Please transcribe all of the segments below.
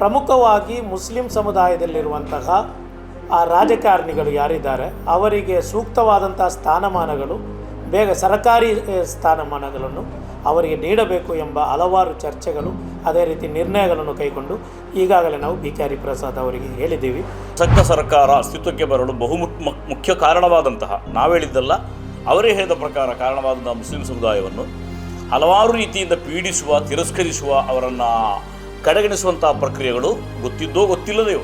ಪ್ರಮುಖವಾಗಿ ಮುಸ್ಲಿಂ ಸಮುದಾಯದಲ್ಲಿರುವಂತಹ ಆ ರಾಜಕಾರಣಿಗಳು ಯಾರಿದ್ದಾರೆ, ಅವರಿಗೆ ಸೂಕ್ತವಾದಂಥ ಸ್ಥಾನಮಾನಗಳು, ಬೇಗ ಸರಕಾರಿ ಸ್ಥಾನಮಾನಗಳನ್ನು ಅವರಿಗೆ ನೀಡಬೇಕು ಎಂಬ ಹಲವಾರು ಚರ್ಚೆಗಳು, ಅದೇ ರೀತಿ ನಿರ್ಣಯಗಳನ್ನು ಕೈಗೊಂಡು ಈಗಾಗಲೇ ನಾವು ಬಿ ಕೆ ಹರಿಪ್ರಸಾದ್ ಅವರಿಗೆ ಹೇಳಿದ್ದೀವಿ. ಸಕ್ಕ ಸರ್ಕಾರ ಅಸ್ತಿತ್ವಕ್ಕೆ ಬರಲು ಬಹು ಮುಖ್ಯ ಕಾರಣವಾದಂತಹ, ನಾವು ಹೇಳಿದ್ದಲ್ಲ, ಅವರೇ ಹೇಳಿದ ಪ್ರಕಾರ ಕಾರಣವಾದಂತಹ ಮುಸ್ಲಿಂ ಸಮುದಾಯವನ್ನು ಹಲವಾರು ರೀತಿಯಿಂದ ಪೀಡಿಸುವ, ತಿರಸ್ಕರಿಸುವ ಅವರನ್ನು ಕಡೆಗಣಿಸುವಂತಹ ಪ್ರಕ್ರಿಯೆಗಳು ಗೊತ್ತಿದ್ದೋ ಗೊತ್ತಿಲ್ಲದೆಯೋ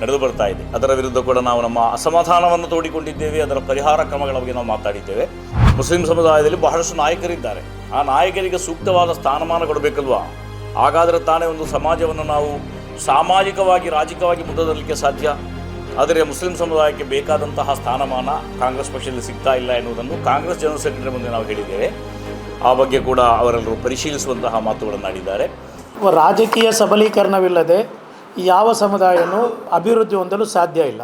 ನಡೆದು ಬರ್ತಾ ಇದೆ. ಅದರ ವಿರುದ್ಧ ಕೂಡ ನಾವು ನಮ್ಮ ಅಸಮಾಧಾನವನ್ನು ತೋಡಿಕೊಂಡಿದ್ದೇವೆ. ಅದರ ಪರಿಹಾರ ಕ್ರಮಗಳ ಬಗ್ಗೆ ನಾವು ಮಾತಾಡಿದ್ದೇವೆ. ಮುಸ್ಲಿಂ ಸಮುದಾಯದಲ್ಲಿ ಬಹಳಷ್ಟು ನಾಯಕರಿದ್ದಾರೆ. ಆ ನಾಯಕರಿಗೆ ಸೂಕ್ತವಾದ ಸ್ಥಾನಮಾನ ಕೊಡಬೇಕಲ್ವಾ? ಹಾಗಾದರೆ ತಾನೇ ಒಂದು ಸಮಾಜವನ್ನು ನಾವು ಸಾಮಾಜಿಕವಾಗಿ, ರಾಜಕೀಯವಾಗಿ ಮುನ್ನಡೆಸಲಿಕ್ಕೆ ಸಾಧ್ಯ? ಆದರೆ ಮುಸ್ಲಿಂ ಸಮುದಾಯಕ್ಕೆ ಬೇಕಾದಂತಹ ಸ್ಥಾನಮಾನ ಕಾಂಗ್ರೆಸ್ ಪಕ್ಷದಲ್ಲಿ ಸಿಗ್ತಾ ಇಲ್ಲ ಎನ್ನುವುದನ್ನು ಕಾಂಗ್ರೆಸ್ ಜನರಲ್ ಸೆಕ್ರೆಟರಿ ಮುಂದೆ ನಾವು ಹೇಳಿದ್ದೇವೆ. ಆ ಬಗ್ಗೆ ಕೂಡ ಅವರೆಲ್ಲರೂ ಪರಿಶೀಲಿಸುವಂತಹ ಮಾತುಗಳನ್ನು ಆಡಿದ್ದಾರೆ ರಾಜಕೀಯ ಸಬಲೀಕರಣವಿಲ್ಲದೆ ಯಾವ ಸಮುದಾಯನೂ ಅಭಿವೃದ್ಧಿ ಹೊಂದಲು ಸಾಧ್ಯ ಇಲ್ಲ.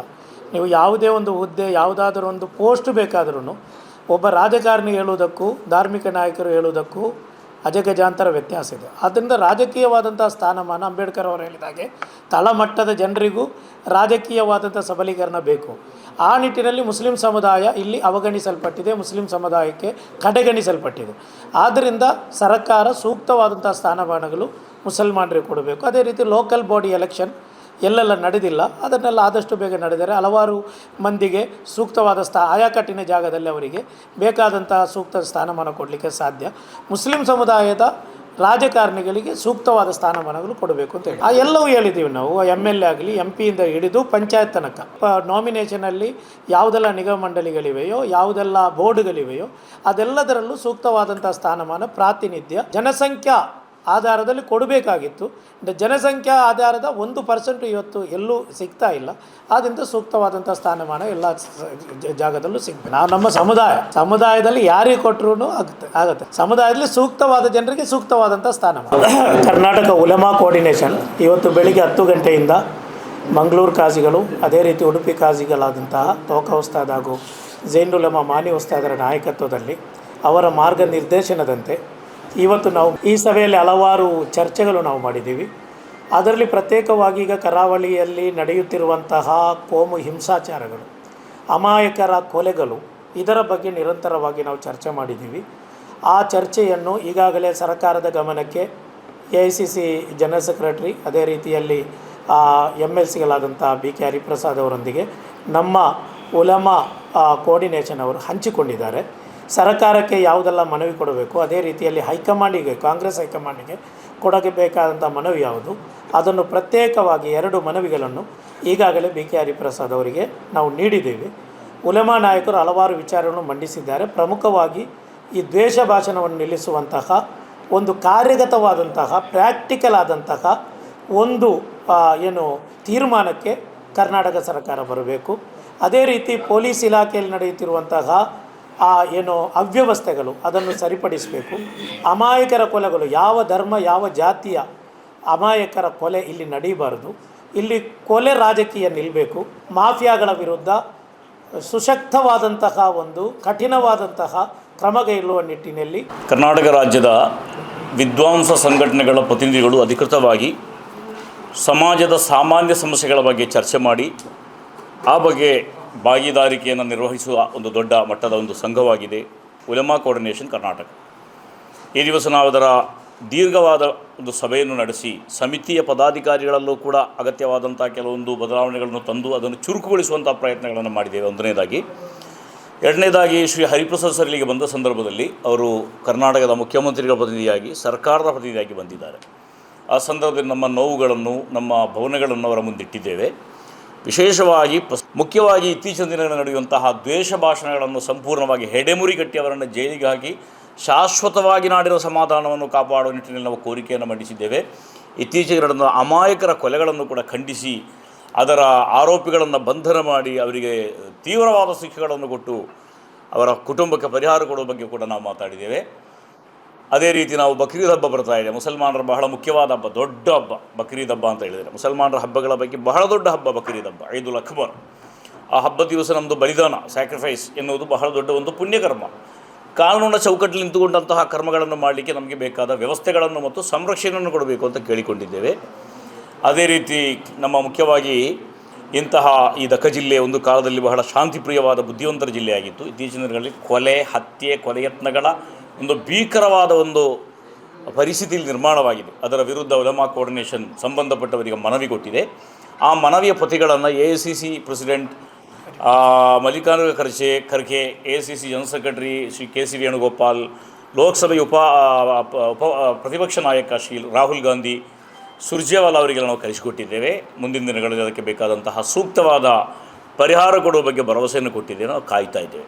ನೀವು ಯಾವುದೇ ಒಂದು ಹುದ್ದೆ, ಯಾವುದಾದರೂ ಒಂದು ಪೋಸ್ಟ್ ಬೇಕಾದ್ರೂ ಒಬ್ಬ ರಾಜಕಾರಣಿ ಹೇಳುವುದಕ್ಕೂ, ಧಾರ್ಮಿಕ ನಾಯಕರು ಹೇಳುವುದಕ್ಕೂ ಅಜಗಜಾಂತರ ವ್ಯತ್ಯಾಸ ಇದೆ. ಆದ್ದರಿಂದ ರಾಜಕೀಯವಾದಂಥ ಸ್ಥಾನಮಾನ ಅಂಬೇಡ್ಕರ್ ಅವರು ಹೇಳಿದಾಗೆ ತಳಮಟ್ಟದ ಜನರಿಗೂ ರಾಜಕೀಯವಾದಂಥ ಸಬಲೀಕರಣ ಬೇಕು. ಆ ನಿಟ್ಟಿನಲ್ಲಿ ಮುಸ್ಲಿಂ ಸಮುದಾಯ ಇಲ್ಲಿ ಅವಗಣಿಸಲ್ಪಟ್ಟಿದೆ, ಮುಸ್ಲಿಂ ಸಮುದಾಯಕ್ಕೆ ಕಡೆಗಣಿಸಲ್ಪಟ್ಟಿದೆ. ಆದ್ದರಿಂದ ಸರ್ಕಾರ ಸೂಕ್ತವಾದಂಥ ಸ್ಥಾನಮಾನಗಳು ಮುಸಲ್ಮಾನರಿಗೆ ಕೊಡಬೇಕು. ಅದೇ ರೀತಿ ಲೋಕಲ್ ಬಾಡಿ ಎಲೆಕ್ಷನ್ ಎಲ್ಲೆಲ್ಲ ನಡೆದಿಲ್ಲ. ಅದನ್ನೆಲ್ಲ ಆದಷ್ಟು ಬೇಗ ನಡೆದರೆ ಹಲವಾರು ಮಂದಿಗೆ ಸೂಕ್ತವಾದ ಸ್ಥಾ, ಆಯಾಕಟ್ಟಿನ ಜಾಗದಲ್ಲಿ ಅವರಿಗೆ ಬೇಕಾದಂತಹ ಸೂಕ್ತ ಸ್ಥಾನಮಾನ ಕೊಡಲಿಕ್ಕೆ ಸಾಧ್ಯ. ಮುಸ್ಲಿಂ ಸಮುದಾಯದ ರಾಜಕಾರಣಿಗಳಿಗೆ ಸೂಕ್ತವಾದ ಸ್ಥಾನಮಾನಗಳು ಕೊಡಬೇಕು ಅಂತ ಹೇಳಿ. ಆ ಎಲ್ಲವೂ ಹೇಳಿದ್ದೀವಿ ನಾವು. ಎಂ ಎಲ್ ಎ ಆಗಲಿ ಎಂ ಪಿಯಿಂದ ಹಿಡಿದು ಪಂಚಾಯತ್ ತನಕ. ನಾಮಿನೇಷನಲ್ಲಿ ಯಾವುದೆಲ್ಲ ನಿಗಮ ಮಂಡಳಿಗಳಿವೆಯೋ, ಯಾವುದೆಲ್ಲ ಬೋರ್ಡ್ಗಳಿವೆಯೋ ಅದೆಲ್ಲದರಲ್ಲೂ ಸೂಕ್ತವಾದಂಥ ಸ್ಥಾನಮಾನ ಪ್ರಾತಿನಿಧ್ಯ. ಜನಸಂಖ್ಯಾ ಆಧಾರದಲ್ಲಿ ಕೊಡಬೇಕಾಗಿತ್ತು. ಜನಸಂಖ್ಯಾ ಆಧಾರದ ಒಂದು ಪರ್ಸೆಂಟ್ ಇವತ್ತು ಎಲ್ಲೂ ಸಿಗ್ತಾ ಇಲ್ಲ. ಆದ್ದರಿಂದ ಸೂಕ್ತವಾದಂಥ ಸ್ಥಾನಮಾನ ಎಲ್ಲ ಜಾಗದಲ್ಲೂ ಸಿಗ್ತದೆ ನಾವು ನಮ್ಮ ಸಮುದಾಯ, ಸಮುದಾಯದಲ್ಲಿ ಯಾರಿಗೆ ಕೊಟ್ಟರು ಆಗುತ್ತೆ ಆಗುತ್ತೆ. ಸಮುದಾಯದಲ್ಲಿ ಸೂಕ್ತವಾದ ಜನರಿಗೆ ಸೂಕ್ತವಾದಂಥ ಸ್ಥಾನಮಾನ. ಕರ್ನಾಟಕ ಉಲಮಾ ಕೋಆರ್ಡಿನೇಷನ್ ಇವತ್ತು ಬೆಳಿಗ್ಗೆ ಹತ್ತು ಗಂಟೆಯಿಂದ ಮಂಗಳೂರು ಕಾಜಿಗಳು, ಅದೇ ರೀತಿ ಉಡುಪಿ ಕಾಜಿಗಳಾದಂತಹ ತೋಕ ಉಸ್ತಾದ್ ಹಾಗೂ ಜೈನುಲಮಾ ಮಾನಿ ಉಸ್ತಾದರ ನಾಯಕತ್ವದಲ್ಲಿ ಅವರ ಮಾರ್ಗನಿರ್ದೇಶನದಂತೆ ಇವತ್ತು ನಾವು ಈ ಸಭೆಯಲ್ಲಿ ಹಲವಾರು ಚರ್ಚೆಗಳು ನಾವು ಮಾಡಿದ್ದೀವಿ. ಅದರಲ್ಲಿ ಪ್ರತ್ಯೇಕವಾಗಿ ಈಗ ಕರಾವಳಿಯಲ್ಲಿ ನಡೆಯುತ್ತಿರುವಂತಹ ಕೋಮು ಹಿಂಸಾಚಾರಗಳು, ಅಮಾಯಕರ ಕೊಲೆಗಳು, ಇದರ ಬಗ್ಗೆ ನಿರಂತರವಾಗಿ ನಾವು ಚರ್ಚೆ ಮಾಡಿದ್ದೀವಿ. ಆ ಚರ್ಚೆಯನ್ನು ಈಗಾಗಲೇ ಸರ್ಕಾರದ ಗಮನಕ್ಕೆ A I C C general secretary, ಅದೇ ರೀತಿಯಲ್ಲಿ ಎಂ ಎಲ್ ಸಿಗಳಾದಂಥ ಬಿ ಕೆ ಹರಿಪ್ರಸಾದ್ ಅವರೊಂದಿಗೆ ನಮ್ಮ ಉಲಮಾ ಕೋರ್ಡಿನೇಷನ್ ಅವರು ಹಂಚಿಕೊಂಡಿದ್ದಾರೆ. ಸರ್ಕಾರಕ್ಕೆ ಯಾವುದೆಲ್ಲ ಮನವಿ ಕೊಡಬೇಕು, ಅದೇ ರೀತಿಯಲ್ಲಿ ಹೈಕಮಾಂಡಿಗೆ, ಕಾಂಗ್ರೆಸ್ ಹೈಕಮಾಂಡಿಗೆ ಕೊಡಗೆ ಬೇಕಾದಂಥ ಮನವಿ ಯಾವುದು? ಅದನ್ನು ಪ್ರತ್ಯೇಕವಾಗಿ ಎರಡು ಮನವಿಗಳನ್ನು ಈಗಾಗಲೇ ಬಿ ಕೆ ಹರಿಪ್ರಸಾದ್ ಅವರಿಗೆ ನಾವು ನೀಡಿದ್ದೇವೆ. ಉಲೆಮಾ ನಾಯಕರು ಹಲವಾರು ವಿಚಾರಗಳನ್ನು ಮಂಡಿಸಿದ್ದಾರೆ. ಪ್ರಮುಖವಾಗಿ ಈ ದ್ವೇಷ ಭಾಷಣವನ್ನು ನಿಲ್ಲಿಸುವಂತಹ ಒಂದು ಕಾರ್ಯಗತವಾದಂತಹ ಪ್ರಾಕ್ಟಿಕಲ್ ಆದಂತಹ ಒಂದು ಏನು ತೀರ್ಮಾನಕ್ಕೆ ಕರ್ನಾಟಕ ಸರ್ಕಾರ ಬರಬೇಕು. ಅದೇ ರೀತಿ ಪೊಲೀಸ್ ಇಲಾಖೆಯಲ್ಲಿ ನಡೆಯುತ್ತಿರುವಂತಹ ಆ ಏನು ಅವ್ಯವಸ್ಥೆಗಳು ಅದನ್ನು ಸರಿಪಡಿಸಬೇಕು. ಅಮಾಯಕರ ಕೊಲೆಗಳು ಯಾವ ಧರ್ಮ, ಯಾವ ಜಾತಿಯ ಅಮಾಯಕರ ಕೊಲೆ ಇಲ್ಲಿ ನಡೀಬಾರದು. ಇಲ್ಲಿ ಕೊಲೆ ರಾಜಕೀಯ ನಿಲ್ಲಬೇಕು ಮಾಫಿಯಾಗಳ ವಿರುದ್ಧ ಸುಶಕ್ತವಾದಂತಹ ಒಂದು ಕಠಿಣವಾದಂತಹ ಕ್ರಮ ಕೈಗೊಳ್ಳುವ ನಿಟ್ಟಿನಲ್ಲಿ ಕರ್ನಾಟಕ ರಾಜ್ಯದ ವಿದ್ವಾಂಸ ಸಂಘಟನೆಗಳ ಪ್ರತಿನಿಧಿಗಳು ಅಧಿಕೃತವಾಗಿ ಸಮಾಜದ ಸಾಮಾನ್ಯ ಸಮಸ್ಯೆಗಳ ಬಗ್ಗೆ ಚರ್ಚೆ ಮಾಡಿ, ಆ ಬಗ್ಗೆ ಭಾಗಿದಾರಿಕೆಯನ್ನು ನಿರ್ವಹಿಸುವ ಒಂದು ದೊಡ್ಡ ಮಟ್ಟದ ಒಂದು ಸಂಘವಾಗಿದೆ ಉಲಮಾ ಕೋರ್ಡಿನೇಷನ್ ಕರ್ನಾಟಕ. ಈ ದಿವಸ ನಾವು ಅದರ ದೀರ್ಘವಾದ ಒಂದು ಸಭೆಯನ್ನು ನಡೆಸಿ ಸಮಿತಿಯ ಪದಾಧಿಕಾರಿಗಳಲ್ಲೂ ಕೂಡ ಅಗತ್ಯವಾದಂಥ ಕೆಲವೊಂದು ಬದಲಾವಣೆಗಳನ್ನು ತಂದು ಅದನ್ನು ಚುರುಕುಗೊಳಿಸುವಂಥ ಪ್ರಯತ್ನಗಳನ್ನು ಮಾಡಿದ್ದೇವೆ. ಒಂದನೇದಾಗಿ, ಎರಡನೇದಾಗಿ ಶ್ರೀ ಹರಿಪ್ರಸಾದ್ ಸರ್ ಇಲ್ಲಿಗೆ ಬಂದ ಸಂದರ್ಭದಲ್ಲಿ ಅವರು ಕರ್ನಾಟಕದ ಮುಖ್ಯಮಂತ್ರಿಗಳ ಪ್ರತಿನಿಧಿಯಾಗಿ, ಸರ್ಕಾರದ ಪ್ರತಿನಿಧಿಯಾಗಿ ಬಂದಿದ್ದಾರೆ. ಆ ಸಂದರ್ಭದಲ್ಲಿ ನಮ್ಮ ನೋವುಗಳನ್ನು, ನಮ್ಮ ಭವನಗಳನ್ನು ಅವರ ಮುಂದಿಟ್ಟಿದ್ದೇವೆ. ವಿಶೇಷವಾಗಿ ಮುಖ್ಯವಾಗಿ ಇತ್ತೀಚಿನ ದಿನಗಳಲ್ಲಿ ನಡೆಯುವಂತಹ ದ್ವೇಷ ಭಾಷಣಗಳನ್ನು ಸಂಪೂರ್ಣವಾಗಿ ಹೆಡೆಮುರಿ ಕಟ್ಟಿ ಅವರನ್ನು ಜೈಲಿಗೆ ಹಾಕಿ ಶಾಶ್ವತವಾಗಿ ನಾಡಿನ ಸಮಾಧಾನವನ್ನು ಕಾಪಾಡುವ ನಿಟ್ಟಿನಲ್ಲಿ ನಾವು ಕೋರಿಕೆಯನ್ನು ಮಂಡಿಸಿದ್ದೇವೆ. ಇತ್ತೀಚೆಗೆ ನಡೆದ ಅಮಾಯಕರ ಕೊಲೆಗಳನ್ನು ಕೂಡ ಖಂಡಿಸಿ ಅದರ ಆರೋಪಿಗಳನ್ನು ಬಂಧನ ಮಾಡಿ ಅವರಿಗೆ ತೀವ್ರವಾದ ಶಿಕ್ಷೆಗಳನ್ನು ಕೊಟ್ಟು ಅವರ ಕುಟುಂಬಕ್ಕೆ ಪರಿಹಾರ ಕೊಡುವ ಬಗ್ಗೆ ಕೂಡ ನಾವು ಮಾತಾಡಿದ್ದೇವೆ. ಅದೇ ರೀತಿ ನಾವು ಬಕ್ರೀದ್ ಹಬ್ಬ ಬರ್ತಾ ಇದೆ. ಮುಸಲ್ಮಾನರ ಬಹಳ ಮುಖ್ಯವಾದ ಹಬ್ಬ, ದೊಡ್ಡ ಹಬ್ಬ, ಬಕ್ರೀದ್ ಹಬ್ಬ ಅಂತ ಹೇಳಿದರೆ. ಮುಸಲ್ಮಾನರ ಹಬ್ಬಗಳ ಬಗ್ಗೆ ಬಹಳ ದೊಡ್ಡ ಹಬ್ಬ ಬಕ್ರೀದ್ ಹಬ್ಬ, ಐದುಲ್ ಅಕ್ಬರ್. ಆ ಹಬ್ಬ ದಿವಸ ನಮ್ಮದು ಬಲಿದಾನ ಸ್ಯಾಕ್ರಿಫೈಸ್ ಎನ್ನುವುದು ಬಹಳ ದೊಡ್ಡ ಒಂದು ಪುಣ್ಯಕರ್ಮ. ಕಾನೂನ ಚೌಕಟ್ಟಲ್ಲಿ ನಿಂತುಕೊಂಡಂತಹ ಕರ್ಮಗಳನ್ನು ಮಾಡಲಿಕ್ಕೆ ನಮಗೆ ಬೇಕಾದ ವ್ಯವಸ್ಥೆಗಳನ್ನು ಮತ್ತು ಸಂರಕ್ಷಣೆಯನ್ನು ಕೊಡಬೇಕು ಅಂತ ಕೇಳಿಕೊಂಡಿದ್ದೇವೆ. ಅದೇ ರೀತಿ ನಮ್ಮ ಮುಖ್ಯವಾಗಿ ಇಂತಹ ಈ ದಕ್ಕ ಜಿಲ್ಲೆ ಒಂದು ಕಾಲದಲ್ಲಿ ಬಹಳ ಶಾಂತಿಪ್ರಿಯವಾದ ಬುದ್ಧಿವಂತರ ಜಿಲ್ಲೆಯಾಗಿತ್ತು ಇತ್ತೀಚಿನ ದಿನಗಳಲ್ಲಿ ಕೊಲೆ, ಹತ್ಯೆ ಕೊಲೆಯತ್ನಗಳ ಒಂದು ಭೀಕರವಾದ ಒಂದು ಪರಿಸ್ಥಿತಿಯಲ್ಲಿ ನಿರ್ಮಾಣವಾಗಿದೆ. ಅದರ ವಿರುದ್ಧ ಉಲಮಾ ಕೋರ್ಡಿನೇಷನ್ ಸಂಬಂಧಪಟ್ಟವರಿಗೆ ಮನವಿ ಕೊಟ್ಟಿದೆ. ಆ ಮನವಿಯ ಪ್ರತಿಗಳನ್ನು A I C C president Mallikarjuna Kharge Kharge A C C general secretary Shri K C Venugopal, ಲೋಕಸಭೆಯ ಉಪ ಉಪ, ಪ್ರತಿಪಕ್ಷ ನಾಯಕ ಶ್ರೀ ರಾಹುಲ್ ಗಾಂಧಿ, ಸುರ್ಜೇವಾಲಾ ಅವರಿಗೆ ನಾವು ಕಳಿಸಿಕೊಟ್ಟಿದ್ದೇವೆ. ಮುಂದಿನ ದಿನಗಳಲ್ಲಿ ಅದಕ್ಕೆ ಬೇಕಾದಂತಹ ಸೂಕ್ತವಾದ ಪರಿಹಾರ ಕೊಡುವ ಬಗ್ಗೆ ಭರವಸೆಯನ್ನು ಕೊಟ್ಟಿದ್ದೇವೆ ನಾವು ಕಾಯ್ತಾ ಇದ್ದೇವೆ.